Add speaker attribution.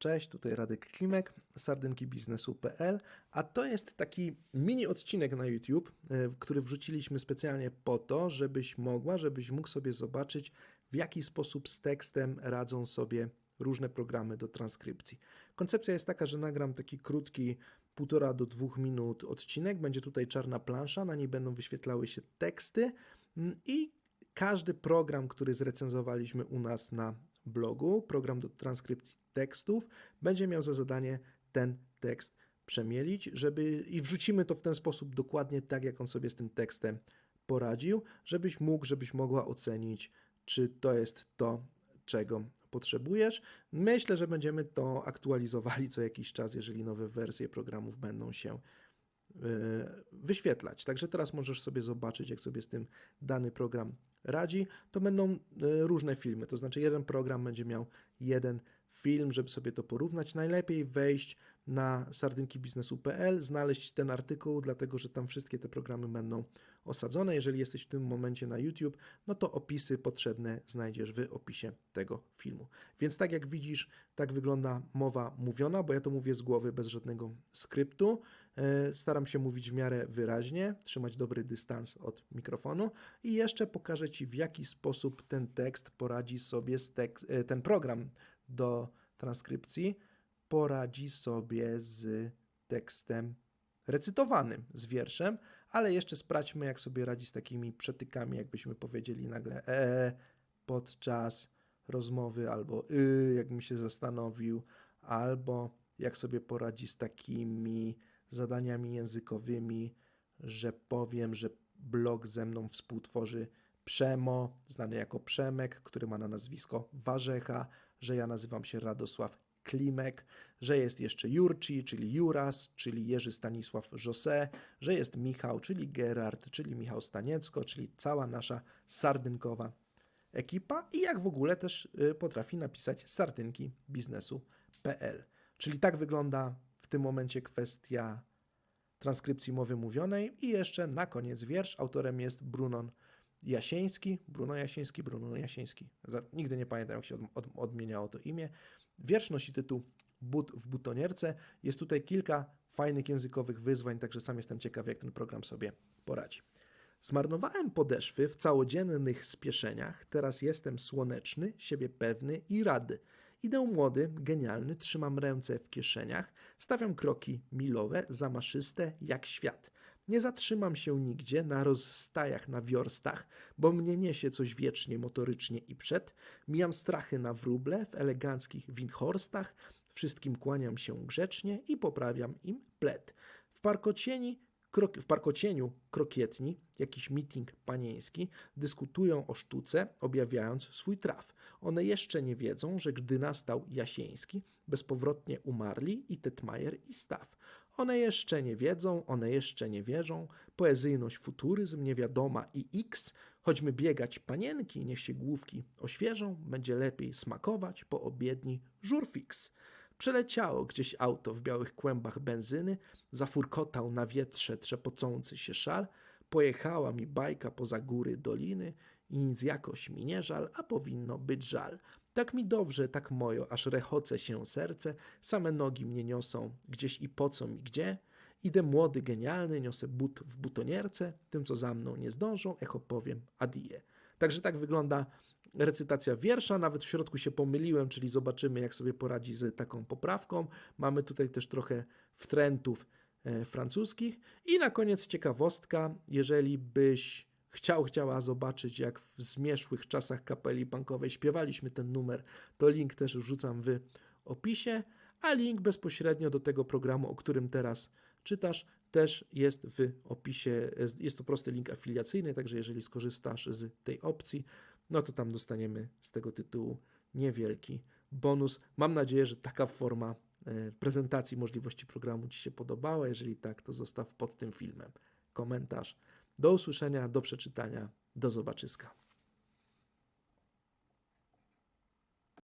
Speaker 1: Cześć, tutaj Radek Klimek, sardynkibiznesu.pl, a to jest taki mini odcinek na YouTube, e, który wrzuciliśmy specjalnie po to, żebyś mogła, żebyś mógł sobie zobaczyć, w jaki sposób z tekstem radzą sobie różne programy do transkrypcji. Koncepcja jest taka, że nagram taki krótki, półtora do dwóch minut odcinek, będzie tutaj czarna plansza, na niej będą wyświetlały się teksty mm, i każdy program, który zrecenzowaliśmy u nas na blogu, program do transkrypcji tekstów, będzie miał za zadanie ten tekst przemielić, żeby i wrzucimy to w ten sposób dokładnie tak, jak on sobie z tym tekstem poradził, żebyś mógł, żebyś mogła ocenić, czy to jest to, czego potrzebujesz. Myślę, że będziemy to aktualizowali co jakiś czas, jeżeli nowe wersje programów będą się wyświetlać. Także teraz możesz sobie zobaczyć, jak sobie z tym dany program radzi. To będą e, różne filmy, to znaczy jeden program będzie miał jeden film, żeby sobie to porównać. Najlepiej wejść na sardynkibiznesu.pl, znaleźć ten artykuł, dlatego że tam wszystkie te programy będą osadzone. Jeżeli jesteś w tym momencie na YouTube, no to opisy potrzebne znajdziesz w opisie tego filmu. Więc tak jak widzisz, tak wygląda mowa mówiona, bo ja to mówię z głowy bez żadnego skryptu. E, Staram się mówić w miarę wyraźnie, trzymać dobry dystans od mikrofonu i jeszcze pokażę Ci, w jaki sposób ten tekst poradzi sobie z tekst, e, ten program do transkrypcji poradzi sobie z tekstem recytowanym, z wierszem, ale jeszcze sprawdźmy, jak sobie radzi z takimi przetykami, jakbyśmy powiedzieli nagle e podczas rozmowy, albo y, jakbym się zastanowił, albo jak sobie poradzi z takimi zadaniami językowymi, że powiem, że blog ze mną współtworzy Przemo, znany jako Przemek, który ma na nazwisko Warzecha, że ja nazywam się Radosław Klimek, że jest jeszcze Jurci, czyli Juras, czyli Jerzy Stanisław José, że jest Michał, czyli Gerard, czyli Michał Staniecko, czyli cała nasza sardynkowa ekipa i jak w ogóle też y, potrafi napisać sardynki biznesu.pl. Czyli tak wygląda w tym momencie kwestia transkrypcji mowy mówionej i jeszcze na koniec wiersz. Autorem jest Brunon Jasieński, Bruno Jasieński, Bruno Jasieński. Za, nigdy nie pamiętam, jak się od, od, odmieniało to imię. Wiersz nosi tytuł But w butonierce. Jest tutaj kilka fajnych językowych wyzwań, także sam jestem ciekaw, jak ten program sobie poradzi. Zmarnowałem podeszwy w całodziennych spieszeniach, teraz jestem słoneczny, siebie pewny i rady. Idę młody, genialny, trzymam ręce w kieszeniach, stawiam kroki milowe, zamaszyste jak świat. Nie zatrzymam się nigdzie na rozstajach, na wiorstach, bo mnie niesie coś wiecznie, motorycznie i przed. Mijam strachy na wróble w eleganckich windhorstach, wszystkim kłaniam się grzecznie i poprawiam im plet. W parkocieni krok, w parkocieniu krokietni, jakiś meeting panieński, dyskutują o sztuce, objawiając swój traf. One jeszcze nie wiedzą, że gdy nastał Jasieński, bezpowrotnie umarli i Tetmajer i Staw. One jeszcze nie wiedzą, one jeszcze nie wierzą, poezyjność, futuryzm, niewiadoma i x, choćmy biegać panienki, niech się główki oświeżą, będzie lepiej smakować po obiedni żurfix. Przeleciało gdzieś auto w białych kłębach benzyny, zafurkotał na wietrze trzepocący się szal, pojechała mi bajka poza góry doliny i nic jakoś mi nie żal, a powinno być żal. Tak mi dobrze, tak mojo, aż rechoce się serce, same nogi mnie niosą gdzieś i po co mi gdzie. Idę młody, genialny, niosę but w butonierce, tym co za mną nie zdążą, echo powiem adie. Także tak wygląda recytacja wiersza. Nawet w środku się pomyliłem, czyli zobaczymy, jak sobie poradzi z taką poprawką. Mamy tutaj też trochę wtrętów e, francuskich. I na koniec ciekawostka, jeżeli byś chciał, chciała zobaczyć, jak w zmierzchłych czasach kapeli bankowej śpiewaliśmy ten numer, to link też wrzucam w opisie, a link bezpośrednio do tego programu, o którym teraz czytasz, też jest w opisie. Jest to prosty link afiliacyjny, także jeżeli skorzystasz z tej opcji, no to tam dostaniemy z tego tytułu niewielki bonus. Mam nadzieję, że taka forma e, prezentacji możliwości programu Ci się podobała. Jeżeli tak, to zostaw pod tym filmem komentarz. Do usłyszenia, do przeczytania, do zobaczyska.